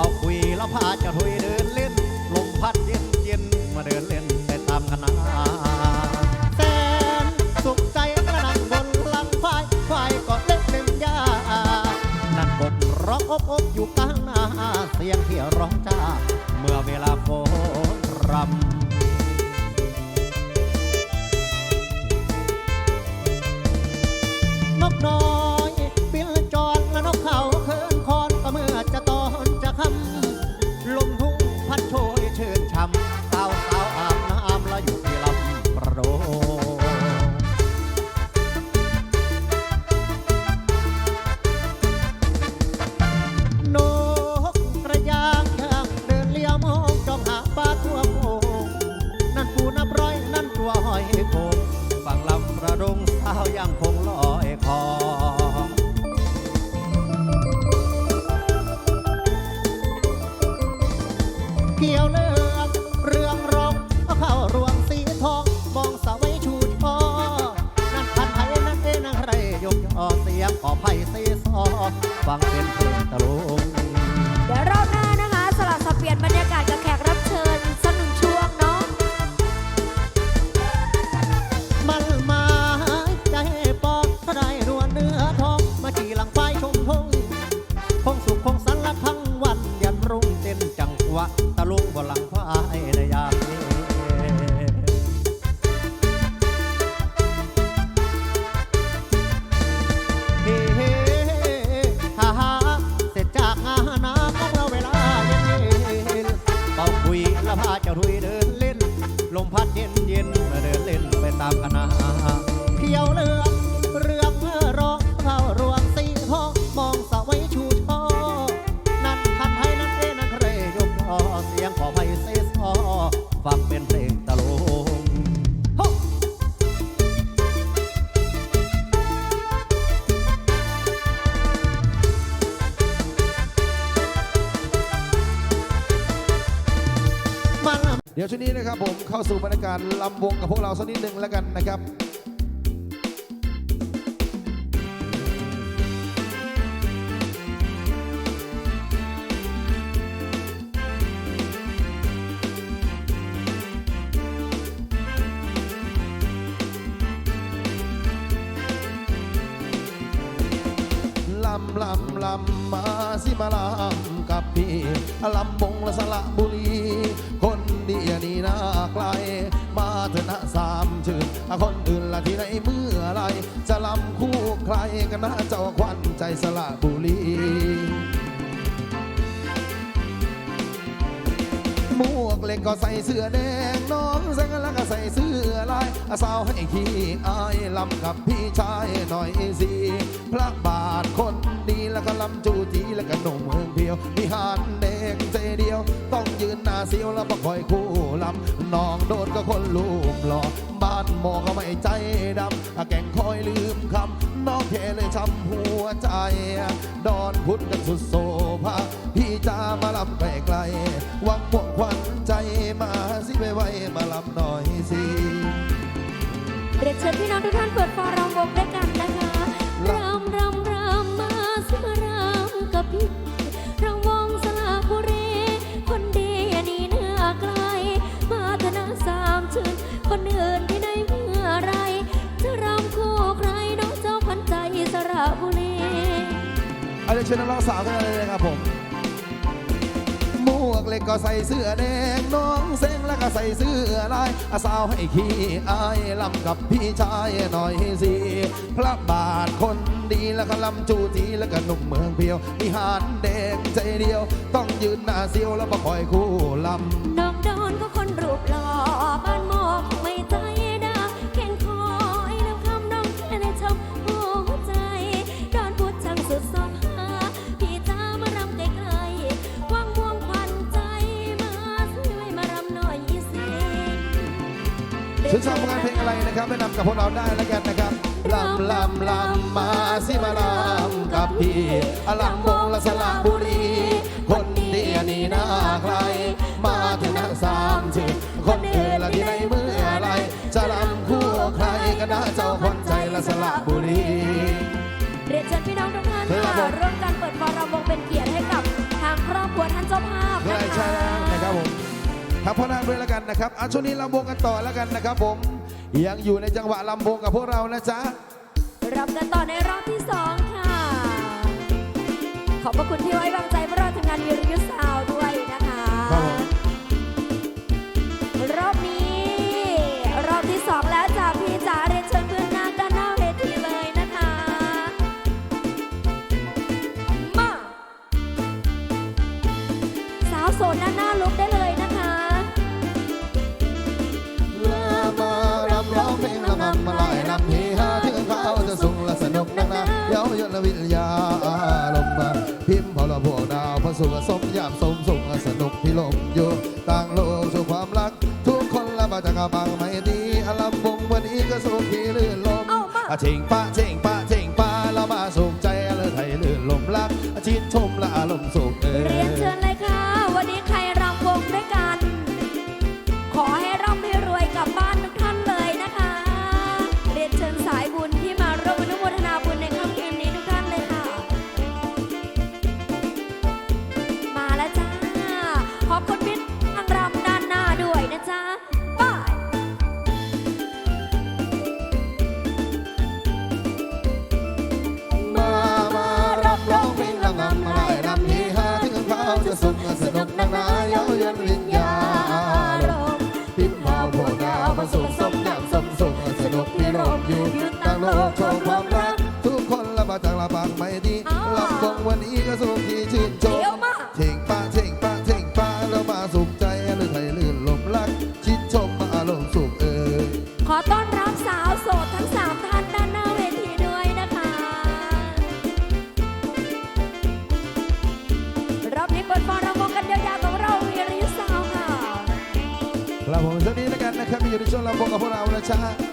มาคุยแล้วพาจะทุย นี้นะครับผมเข้าสู่บรรยากาศลำวงกับพวกเราสักนิดหนึ่งแล้วกันนะครับลำลำลำมาสิมาลำกับพี่ลำ กันนะเจ้าควันใจสละบุรีหมวกเหล็กก็ใส่เสื้อแดงน้องแสงแล้วก็ใส่เสื้อลายสาวให้ขี้อายลำกับพี่ชายหน่อยสิพระบาทคนดีแล้วก็ลำจูจี แล้วก็หนุ่มเมืองเพียวมีหานแดงใจเดียว ต้องยืนหน้าเสียวแล้วบ่คอยคู่ลำน้องโดดก็คนลูกหล่อบ้านหมอก็ไม่ใจดำแก่งคอยลืมคำน้องแค่เลยช้ำหัวใจ ดอนพุทธกันสุดโซภาพี่จะมาลำไกลๆวังพวกควันใจมาสิไปไว้มาลำหน่อยสิเรียนเชิญพี่น้องทุกท่านเปิดฟอร์รำวงด้วยกันนะคะรำรำ เอาเดี๋ยวเชิญนักร้องสาวกันเลยครับผมหมวกเล็กก็ใส่เสื้อแดงน้องเส้งแล้วก็ใส่เสื้อลายอาสาวให้ขี้อายลำกับพี่ชายหน่อยสิพระบาทคนดีแล้วก็ลำจูจีแล้วก็หนุ่มเมืองเพียวมีหานแดงใจเดียว ต้องยืนหน้าเสียวแล้วมาคอยคู่ลำน้องโดนก็คนรูปหล่อ นเพลงอะไรนะครับแนะนำกับพวกเราได้แล้วกันนะครับลำลำลำมาสิมาลำกับพี่อลำบงละสละบุรี คนดีนี่น่าใคร มาถึงนะสามชื่อคนอื่นละที่ไหนเมื่อไร จะลำคู่ใครก็น่าเจ้าคนใจละสละบุรีเรียนเชิญพี่น้องทุกท่านครับค่ะผมร่วมกันเปิดฟอร์รำวงเป็นเกียรติให้กับทางครอบครัวท่านเจ้าภาพใช่นะคะใช่แล้วนะครับผมทักพ่อนาคด้วยแล้วกันนะครับอะช่วงนี้ลำวงกันต่อแล้วกันนะครับผม ยังอยู่ในจังหวะลำวงกับพวกเรานะจ๊ะรับกันต่อในรอบที่สองค่ะ ขอบพระคุณที่ไว้วางใจพวกเราทำงานวิรยุทธซาวด้วย ที่ลมอยู่ต่างโลกสู่ความรัก ทุกคนละมาจากกบังไม่ดีอารมณ์วงวันนี้ก็สุขที่ลื่นลมเอามา อาเชิงปะเชิงปะเชิงปะเรามาสุขใจเลยไทยลื่นลมรักอาชินชมและอารมณ์สุข ต่างโลกโชว์ความรัก ทุกคนละมาจากละบางไม่ดีลำวงวันนี้ก็สุขที่ชื่นชมเดี๋ยวมาเช่งป้าเช่งป้าเช่งป้าแล้วมาสุขใจหรือไทยลื่นลมรัก ชิดชมมาอารมณ์สุขเอ่ยขอต้อนรับสาวโสดทั้งสามท่านด้านหน้าเวทีด้วยนะคะ รอบนี้เปิดฟอร์รำวงกันยาวๆกับเราเวียรยุทธสาวค่ะครับผมสักนี้แล้วกันนะครับอยู่ในช่วงลำวงกับพวกเรานะจ๊ะ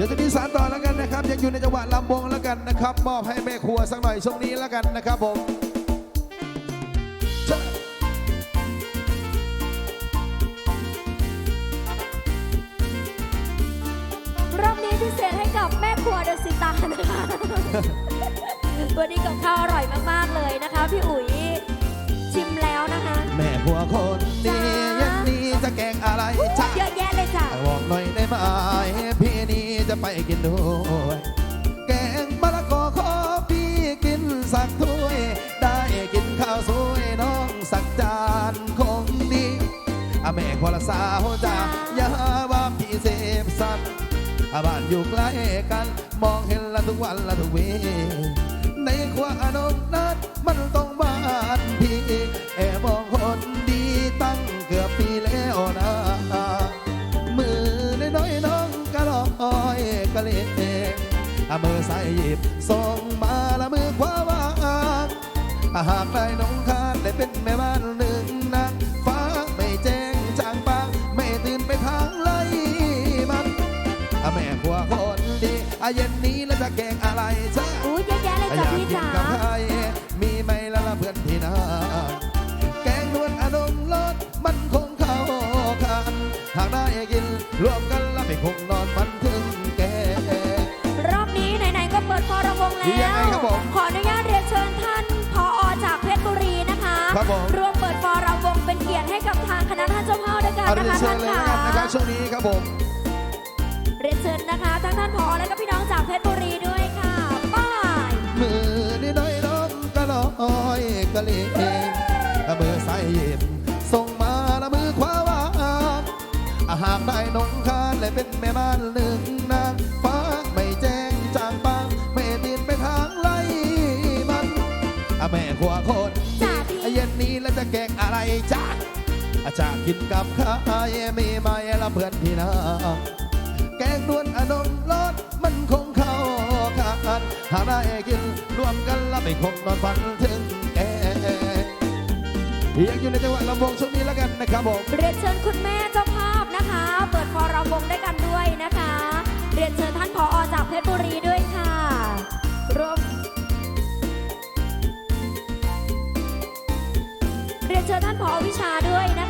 ดี๋ยวจะมีสารต่อแล้วกันนะครับ ยังอยู่ในจังหวะลำวงแล้วกันนะครับ มอบให้แม่ครัวสักหน่อยช่วงนี้แล้วกันนะครับผมเชิญรอบนี้พิเศษให้กับแม่ครัวเดอะซิตานะคะ วันนี้กับข้าวอร่อยมากๆเลยนะคะ พี่อุ๋ยชิมแล้วนะคะ แม่ผัวคน กินด้วยแกงมะละกอขอพี่กินสักถ้วย ได้กินข้าวสวยน้องสักจานคงดีอะแม่คนละสาวจ้าอย่าว่าพี่เสพสัตว์อะบ้านอยู่ใกล้กัน มองเห็นละทุกวันละทุกเวในครัวอนงนั้นมันต้องบ้านพี่แอบมองคนดี มือใส่หยิบส่งมาละมือขวาวางอะหากได้น้องคานได้เป็นแม่บ้านหนึ่งนางฟ้าไม่แจ้งจางปางไม่ตื่นไปทางไล่มันอะแม่ขัวคนดีอะเย็นนี้แล้วจะแกงอะไรจ้าอู้เยอะแยะเลยอจ้ะยากพี่กินจ๋ากับใครมีไหมละละเพื่อนที่นาแกงนวลอารมณ์รสมันคงเข้ากันหากได้กินรวมกัน คะครับผมร่วมเปิดฟอร์วงเป็นเกียรติให้กับทางคณะท่านเจ้าภาพด้วยกันเอานะเรียนคะเชิท่าญนเลยค่ะแล้วกันนะครับช่วงนี้ครับผมเรียนเชิญนะคะทั้งท่านพอและก็พี่น้องจากเพชรบุรีด้วยค่ะป้ายมือนี่น้อยน้องก็ลอยกะเลงมือใส่หยิบส่งมาละมือขวาวางอาหากได้น้องคานและเป็นแม่บ้านหนึ่งนาง จากินกับข้าวมีไหมละเพื่อนพี่น้องแกงด้วนอนงรสมันคงเข้ากันหาได้กินรวมกันแล้วไม่คงนอนฝันถึงแก่ยังอยู่ในจังหวะลำวงช่วงนี้แล้วกันนะครับผมเรียนเชิญคุณแม่เจ้าภาพนะคะ เปิดฟอร์วงด้วยกันด้วยนะคะ เรียนเชิญท่านพออจากเพชรบุรีด้วยค่ะร่วมเรียนเชิญท่านผอวิชาด้วยนะคะ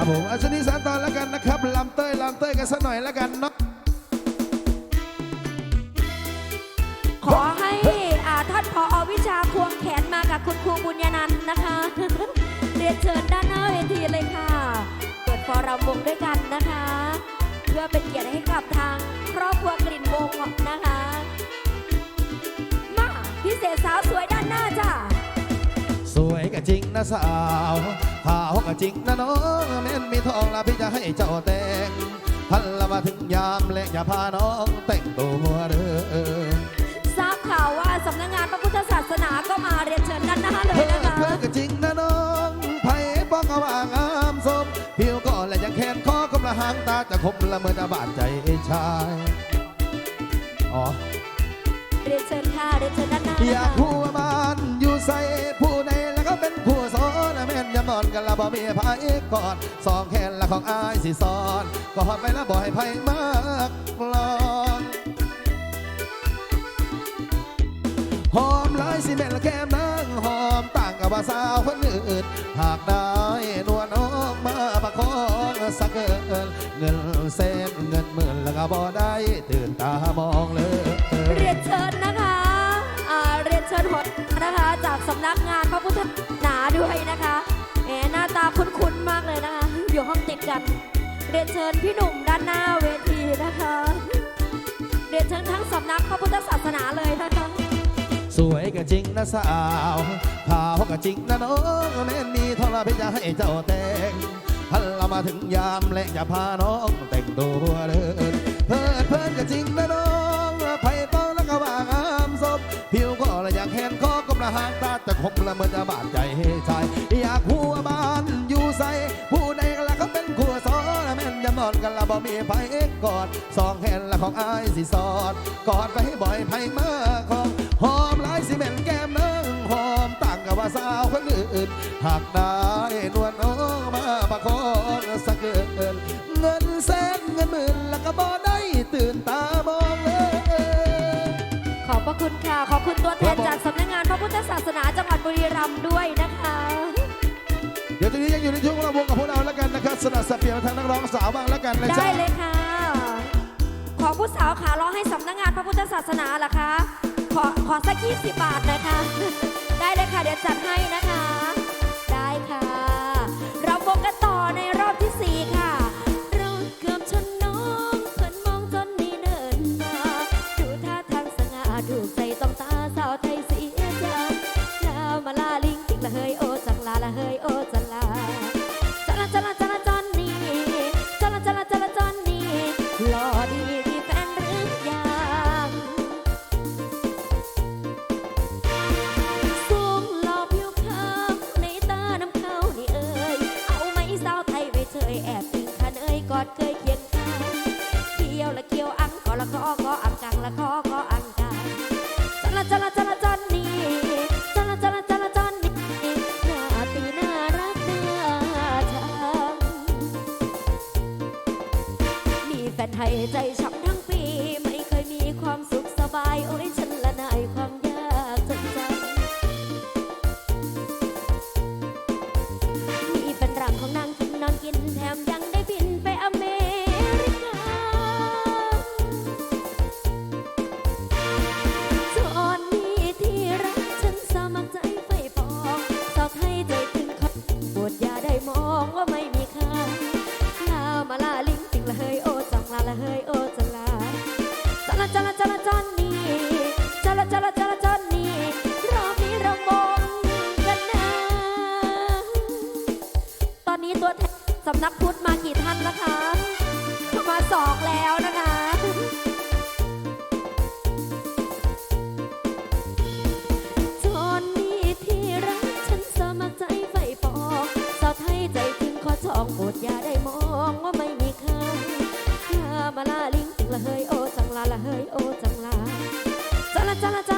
ครับผมอาชนีสานตอนแล้วกันนะครับลำเต้ยลำเต้ยกันสักหน่อยแล้วกันเนาะขอให้อ่าท่านผอวิชาควงแขนมากับคุณครูบุญญานันท์นะคะ เรียนเชิญด้านหน้าเวทีเลยค่ะ เปิดฟอรัมวงด้วยกันนะคะ เพื่อเป็นเกียรติให้กับทาง ก็จริงนะสาวขาวก็จริงนะน้องแม่นมีทองละพี่จะให้เจ้าแต่งพันละมาถึงยามและอย่าพาน้องแต่งตัวเด้อทราบข่าวว่าสำนักงานพระพุทธศาสนาก็มาเรียนเชิญด้านหน้าเลยเพื่อนะคะเพื่อก็จริงนะน้องไผ่ป้องเอาว่างามสมผิวก็และยังแขนคอกำละหางตาจะคมละเมื่อจะบาดใจชายอ๋อเรียนเชิญค่ะเรียนเชิญด้านหน้าอยากนะคะผู้ว่าบ้านอยู่ใส่ กันละบ่มีไผกอดสองแขนละของอายสิสอนกอดไปแล้วบ่ให้ไผมากลองหอมหลายสิแม่นละแก้มนางหอมต่างกับว่าสาวคนอื่น หากได้นวลน้องมาประคองสักเกินเงินแสนเงินหมื่นแล้วก็บ่ได้ตื่นตามองเลยเรียนเชิญนะคะอ่าเรียนเชิญหดนะคะ จากสำนักงานพระพุทธศาสนาด้วยนะคะ มากเลยนะคะ อยู่ห้องติดกัน เรียนเชิญพี่หนุ่มด้านหน้าเวทีนะคะ เรียนเชิญทั้งสำนักพระพุทธศาสนาเลยนะคะ สวยก็จริงนะสาวขาวก็จริงนะน้องแม่นมีเท่าไรพี่จะให้เจ้าแต่งพันละมาถึงยามและอย่าพาน้องแต่งตัวเดินเพิ่นเพิ่นก็จริงนะน้องไผ่เป้าแล้วก็ว่างามศพผิวก็ละอยากแขนคอกำละหางตาจะคมละเมื่อจะบาดใจให้ มีไผกอดสองแขนละของอายสิสอด กอดไปให้บ่อยไผมาของหอมหลายสิเม็นแก้มนึงหอมต่างกับว่าสาวคนอื่น หากได้นวลน้องมาประคองสักเกินเงินแสนเงินหมื่นแล้วก็บ่ได้ตื่นตามองเลยขอบพระคุณค่ะ ขอบคุณตัวแทนจากสำนักงานพระพุทธศาสนาจังหวัดบุรีรัมย์ด้วยนะคะ อยู่ในช่วงระวงกับพวกเราแล้วกันนะครับสนับสนุนเปลี่ยนมาทางนักร้องสาวบ้างแล้วกันนะจ๊ะได้เลยค่ะ ขอผู้สาวขาร้องให้สำนักงานพระพุทธศาสนาเหรอคะ ขอขอสักยี่สิบบาทนะคะ ได้เลยค่ะเดี๋ยวจัดให้นะคะ ได้ค่ะเราวงกันต่อใน ฟนไทยใจช้ำทั้งปี ไม่เคยมีความสุขสบายโอ้ยฉันละนาย สำนักพุทธมากี่ท่านแล้วคะ มาสองแล้วนะคะจอนนี่ที่รักฉันสมัครใจไฟปองสาวไทยใจถึงขอจองโปรดอย่าได้มองว่าไม่มีค่าลามาลาลิงติงละเฮยโอจังลาละเฮยโอจังลาจละจละจละจอ